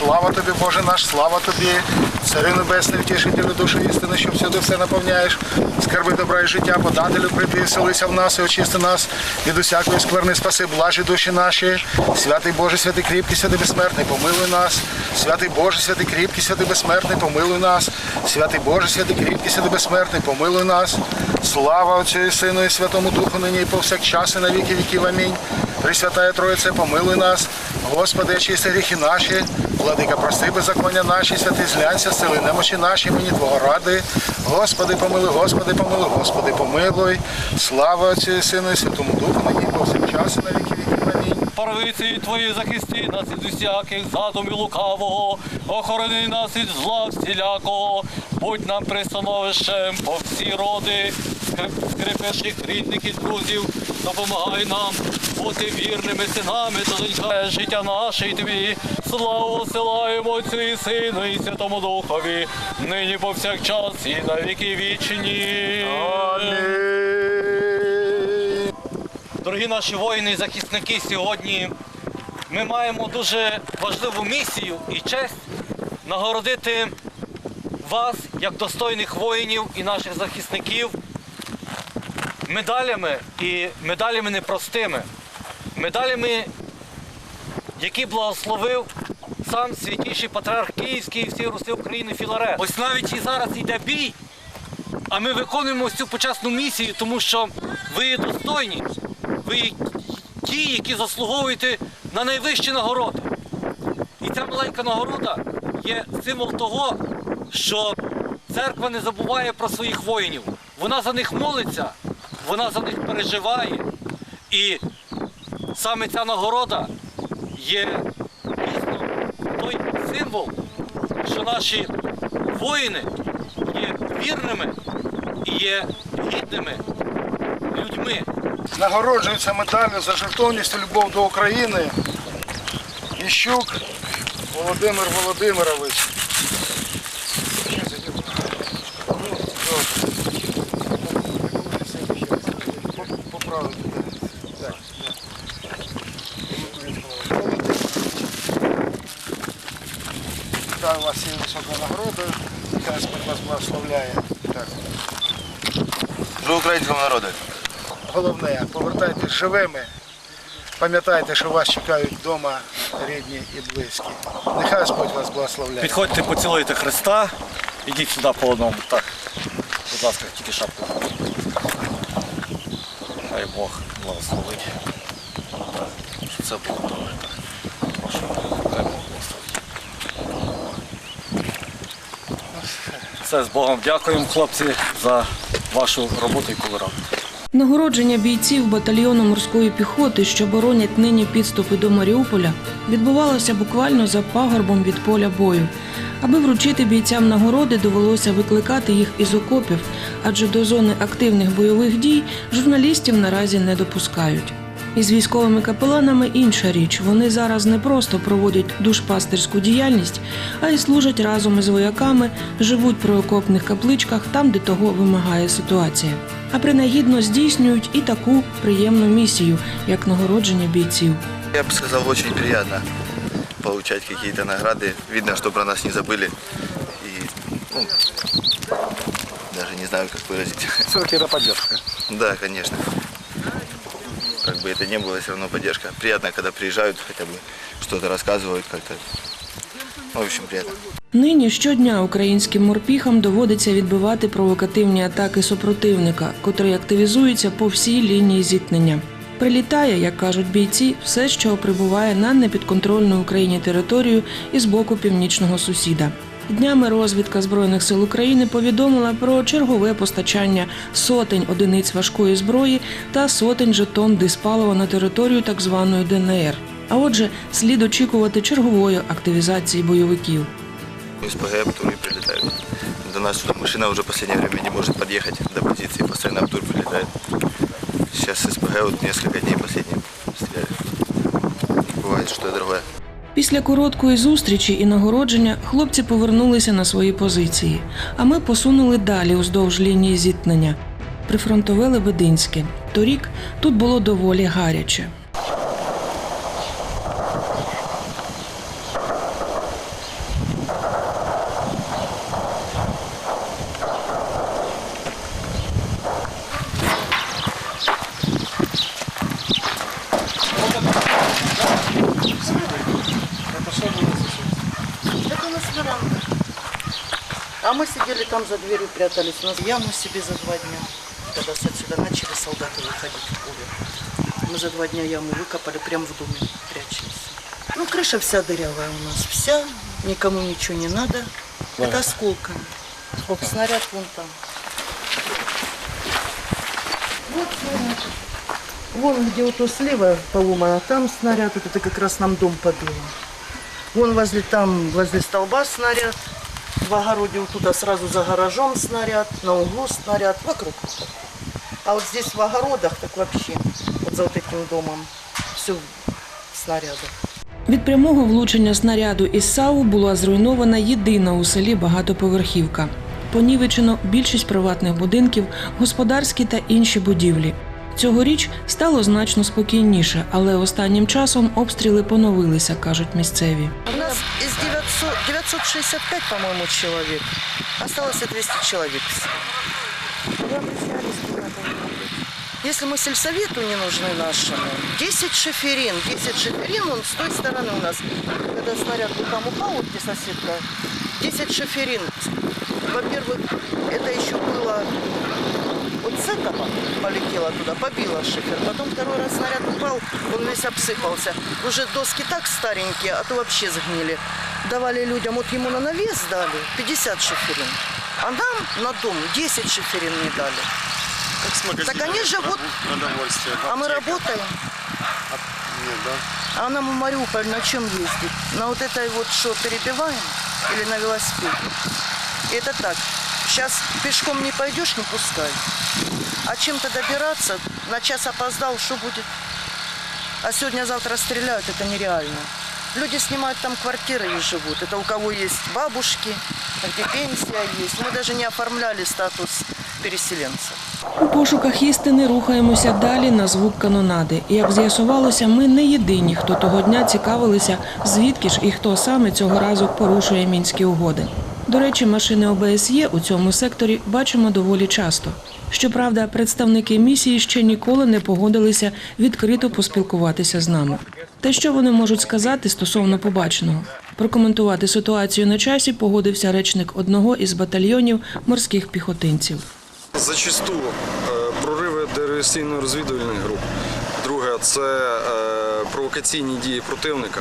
Тобі, Боже наш, слава Тобі, Цари Небесний, втішителю душі істини, що всюди все наповняєш. Скарби добра і життя, подателю прийди, в нас і очисти нас від усякої скверни, спаси, блажі душі наші. Святий Боже, святий кріпкий, святий безсмертний, помилуй нас. Святий Боже, святий кріпкий, святий безсмертний, помилуй нас. Святий Боже, святий кріпкий, святий безсмертний, помилуй нас. Слава Отцю і Сину і Святому Духу, нині і повсякчас і на віки віків. Амінь. Пресвятая Троїце, помилуй нас. Господи, очисти гріхи наші, владика, прости беззаконня наші, святий зглянься, сили немочі наші, мені Твого ради. Господи, помилуй, Господи, помилуй, Господи, помилуй. Слава Отцю і Сину і Святому Духу, нині і повсякчас і на віки віків. Амінь. Правиці твої захисти нас від усяких задумів лукавого, охорони нас від зла всілякого, будь нам пристановищем по всі роди, скрип- скрипячих рідних і друзів, допомагай нам бути вірними синами та донькає життя наше і тобі. Славу силаємо Отцю і Сину і Святому Духові, нині повсякчас і на віки вічні. Амінь. Дорогі наші воїни і захисники, сьогодні ми маємо дуже важливу місію і честь нагородити вас, як достойних воїнів і наших захисників, медалями і медалями непростими, медалями, які благословив сам святіший патріарх Київський і всі Руси України Філарет. Ось навіть і зараз йде бій, а ми виконуємо цю почесну місію, тому що ви є достойні, ви ті, які заслуговуєте на найвищі нагороди. І ця маленька нагорода є символ того, що церква не забуває про своїх воїнів. Вона за них молиться, вона за них переживає. І саме ця нагорода є дійсно той символ, що наші воїни є вірними і є гідними людьми. Нагороджується медаллю за жертовність і любов до України. Іщук Володимир Володимирович. Поправити. Так, Вітаю вас всі високою нагородою. Нехай Господь вас благословляє. Так. До українського народу. Головне, повертайтесь живими. Пам'ятайте, що вас чекають вдома рідні і близькі. Нехай Господь вас благословляє. Підходьте, поцілуйте Христа, ідіть сюди по одному. Так. Будь ласка, тільки шапку. Хай Бог благословить. Щоб це було добре. Прошу, хай Бог благословить. Все, з Богом дякуємо, хлопці, за вашу роботу і коли. Нагородження бійців батальйону морської піхоти, що боронять нині підступи до Маріуполя, відбувалося буквально за пагорбом від поля бою. Аби вручити бійцям нагороди, довелося викликати їх із окопів, адже до зони активних бойових дій журналістів наразі не допускають. Із військовими капеланами інша річ. Вони зараз не просто проводять душпастерську діяльність, а й служать разом із вояками, живуть при окопних капличках там, де того вимагає ситуація. А принагідно здійснюють і таку приємну місію, як нагородження бійців. Я бы сказал, очень приятно получать какие-то награды. Видно, что про нас не забыли. И, ну, даже не знаю, как выразить. Все-таки це підтримка. Да, конечно. Как бы это ни было, все равно поддержка. Приятно, когда приезжают, хотя бы что-то рассказывают как-то. Ну, в общем, приятно. Нині щодня українським морпіхам доводиться відбивати провокативні атаки супротивника, котрий активізується по всій лінії зіткнення. Прилітає, як кажуть бійці, все, що прибуває на непідконтрольну Україні територію і з боку північного сусіда. Днями розвідка збройних сил України повідомила про чергове постачання сотень одиниць важкої зброї та сотень жетон диспалива на територію так званої ДНР. А отже, слід очікувати чергової активізації бойовиків. СПГ, которые прилетают. До нас сюда машина уже в последнее время не может подъехать до позиции, постоянно Аптур прилетает. Сейчас СПГ вот несколько дней последние стреляли. Бывает что-то другое. Після короткої зустрічі і нагородження хлопці повернулися на свої позиції, а ми посунули далі уздовж лінії зіткнення. Прифронтове Лебединське. Торік тут було доволі гаряче. А мы сидели там за дверью, прятались. У нас яму себе за два дня. Когда с отсюда начали солдаты выходить в поле. Мы за два дня яму выкопали, прямо в доме прячемся. Ну, крыша вся дырявая у нас. Вся, никому ничего не надо. Это осколками. Снаряд вон там. Вот снаряд. Вон где вот то слева поломано, там снаряд, вот это как раз нам дом побило. Вон возле там, возле столба снаряд. В огороде вот туда сразу за гаражом снаряд, на углу снаряд, вокруг. А вот здесь в огородах так вообще, вот за вот этим домом, все в снарядах. Від прямого влучення снаряду із САУ була зруйнована єдина у селі багатоповерхівка. Понівечено більшість приватних будинків, господарські та інші будівлі. Цьогоріч стало значно спокійніше, але останнім часом обстріли поновилися, кажуть місцеві. У нас из 900, 965, по-моему, человек. Осталось 200 человек. Если мы сельсовету не нужны нашему, 10 шиферин, 10 шиферин, он с той стороны у нас, когда снаряд там упал, вот где соседка, 10 шиферин. Во-первых, это еще было вот с этого полетело туда, побило шифер. Потом второй раз снаряд упал, он весь обсыпался. Уже доски так старенькие, а то вообще сгнили. Давали людям, вот ему на навес дали 50 шиферин. А нам на дом 10 шиферин не дали. Как с магазина Так они живут, на довольствие. а мы работаем. Нет, да? А нам в Мариуполь на чем ездить? На вот этой вот что, перебиваем? Или на велосипеде? Это так. Сейчас пешком не пойдешь, не пускай. А чем-то добираться, на час опоздал, что будет? А сегодня-завтра стреляют, это нереально. Люди снимают там квартиры и живут. Это у кого есть бабушки, где пенсия есть. Мы даже не оформляли статус переселенцев. У пошуках істини рухаємося далі на звук канонади. І, Як з'ясувалося, ми не єдині, хто того дня цікавилися, звідки ж і хто саме цього разу порушує мінські угоди. До речі, машини ОБСЄ у цьому секторі бачимо доволі часто. Щоправда, представники місії ще ніколи не погодилися відкрито поспілкуватися з нами. Та що вони можуть сказати стосовно побаченого? Прокоментувати ситуацію на часі погодився речник одного із батальйонів морських піхотинців. Зачасту е, прориви диверсійно-розвідувальних груп. Друге це е, провокаційні дії противника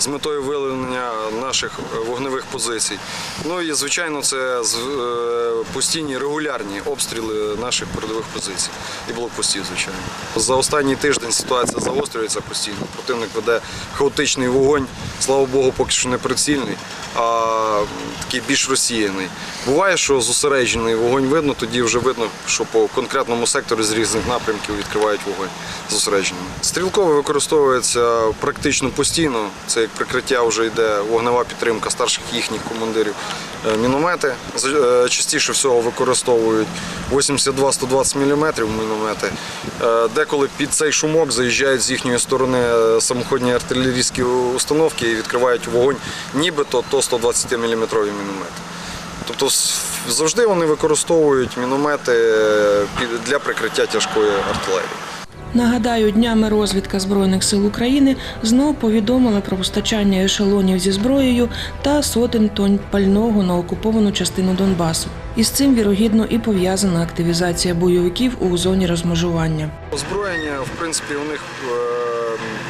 з метою виявлення наших е, вогневих позицій. Ну і звичайно, це е, постійні регулярні обстріли наших передових позицій і блокпостів, звичайно. За останній тиждень ситуація загострюється постійно. Противник веде хаотичний вогонь. Слава Богу, поки що не прицільний, а такий більш розсіяний. Буває, що зосереджений вогонь видно, тоді вже видно, що по конкретному сектору з різних напрямків відкривають вогонь зосередженим. Стрілковий використовується практично постійно. Це як прикриття вже йде вогнева підтримка старших їхніх командирів. Е, Міномети е, частіше всього використовують 82-120 мм міномети. Е, Деколи під цей шумок заїжджають з їхньої сторони самоходні артилерійські установки і відкривають вогонь, нібито то 120 мм міномети. Тобто завжди вони використовують міномети е, для прикриття тяжкої артилерії. Нагадаю, днями розвідка Збройних сил України знов повідомила про постачання ешелонів зі зброєю та сотень тонн пального на окуповану частину Донбасу. І з цим вірогідно і пов'язана активізація бойовиків у зоні розмежування. Озброєння, в принципі, у них е,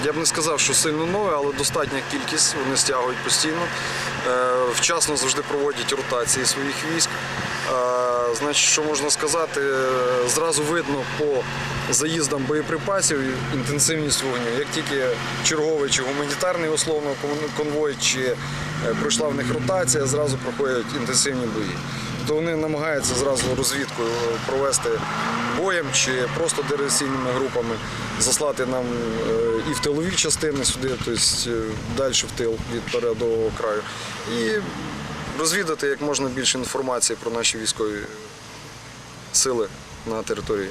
я б не сказав, що сильно нове, але достатня кількість. Вони стягують постійно. Е, Вчасно завжди проводять ротації своїх військ. Е, Значить, що можна сказати, зразу видно по заїздам боєприпасів інтенсивність вогню. Як тільки черговий чи гуманітарний условно конвой, чи е, пройшла в них ротація, зразу проходять інтенсивні бої то вони намагаються зразу розвідку провести боєм чи просто диверсійними групами, заслати нам е, і в тилові частини сюди, тобто е, далі в тил від передового краю. І розвідати як можна більше інформації про наші військові сили на території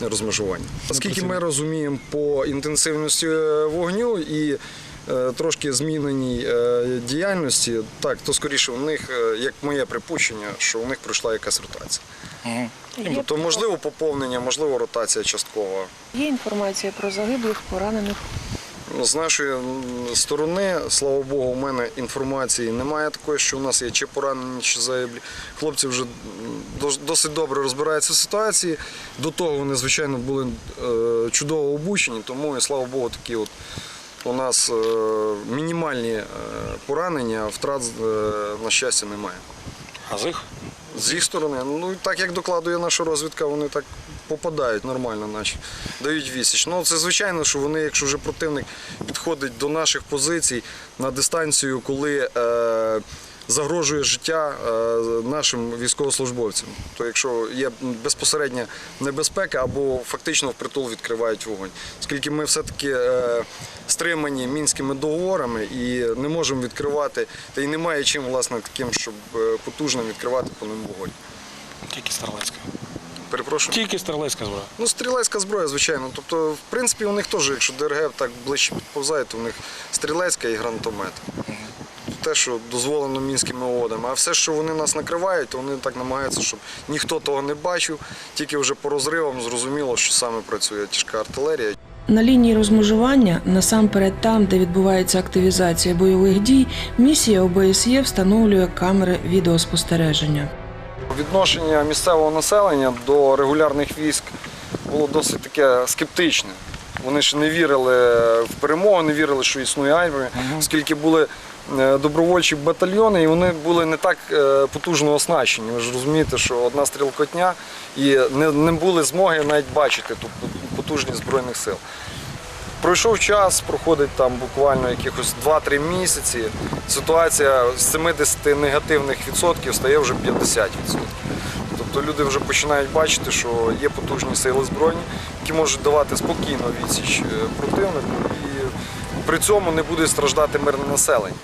розмежування. Оскільки ми розуміємо по інтенсивності е, вогню і е, трошки зміненій е, діяльності, так, то скоріше у них, е, як моє припущення, що у них пройшла якась ротація. Тобто, можливо, поповнення, можливо, ротація часткова. Є інформація про загиблих, поранених. Ну, З нашої сторони, слава Богу, у мене інформації немає такої, що у нас є чи поранені, чи загиблі. Хлопці вже досить добре розбираються в ситуації. До того вони, звичайно, були е, чудово обучені, тому і слава Богу, такі от у нас е, мінімальні е, поранення, втрат, е, на щастя, немає. А з їх? З їх сторони, ну так як докладує наша розвідка, вони так попадають нормально, наче дають вісіч. Ну це звичайно, що вони, якщо вже противник підходить до наших позицій на дистанцію, коли е, загрожує життя е, нашим військовослужбовцям, то якщо є безпосередня небезпека або фактично впритул відкривають вогонь, оскільки ми все-таки е, стримані мінськими договорами і не можемо відкривати, та й немає чим власне таким, щоб е, потужно відкривати по ним вогонь. Тільки стрілецька. Перепрошую. Тільки стрілецька зброя. Ну, стрілецька зброя, звичайно. Тобто, в принципі, у них теж, якщо ДРГ так ближче підповзає, то у них стрілецька і гранатомет. Те, що дозволено мінськими угодами. А все, що вони нас накривають, то вони так намагаються, щоб ніхто того не бачив. Тільки вже по розривам зрозуміло, що саме працює тяжка артилерія. На лінії розмежування, насамперед там, де відбувається активізація бойових дій, місія ОБСЄ встановлює камери відеоспостереження. Відношення місцевого населення до регулярних військ було досить таке скептичне. Вони ж не вірили в перемогу, не вірили, що існує армія, оскільки були добровольчі батальйони, і вони були не так е, потужно оснащені. Ви ж розумієте, що одна стрілкотня і не, були змоги навіть бачити ту потужність збройних сил. Пройшов час, проходить там буквально якихось 2-3 місяці. Ситуація з 70 негативних відсотків стає вже 50 відсотків. Тобто люди вже починають бачити, що є потужні сили збройні, які можуть давати спокійно відсіч е, противнику, і при цьому не буде страждати мирне населення.